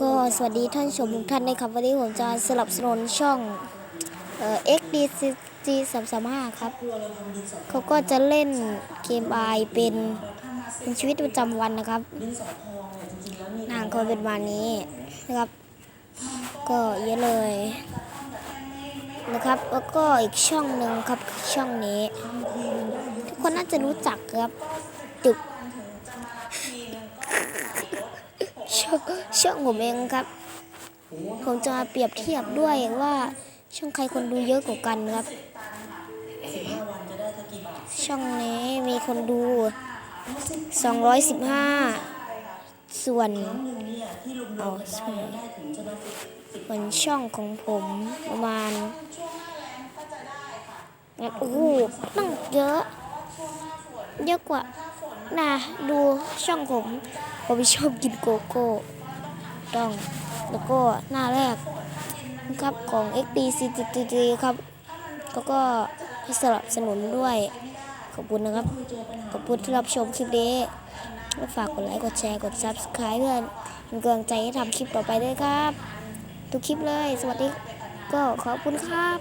ก็สวัสดีท่านชมทุกท่านนะครับ วันนี้ผมจะสลับสนุนช่องเอ่อ XDCG 335ครับ เขาก็จะเล่นเกมไอเป็นเป็นชีวิตประจำวันนะครับนังก็เป็นวันนี้นะครับ ก็เยอะเลยนะครับ แล้วก็อีกช่องหนึ่งครับช่องนี้ ทุกคนน่าจะรู้จักครับตึก ช่องช่องผมเองครับ ผมจะมาเปรียบเทียบด้วยว่าช่องใครคนดูเยอะกว่ากันครับ ช่องนี้มีคนดู 215 ส่วนเอาส่วนส่วนช่องของผมประมาณโอ้โหตั้งเยอะ เยอะกว่า นะดูช่องผมผมชอบกินโกโก้ต้องแล้วก็หน้าแรกนะครับของ XD CTG ครับแล้วก็สนับสนุนด้วย ขอบคุณนะครับ ขอบคุณที่รับชมคลิปนี้และฝากกดไลค์ กดแชร์ กด Subscribe เพื่อนเป็นกำลังใจให้ทำคลิปต่อไปด้วยครับ ทุกคลิปเลย สวัสดี ก็ขอบคุณครับ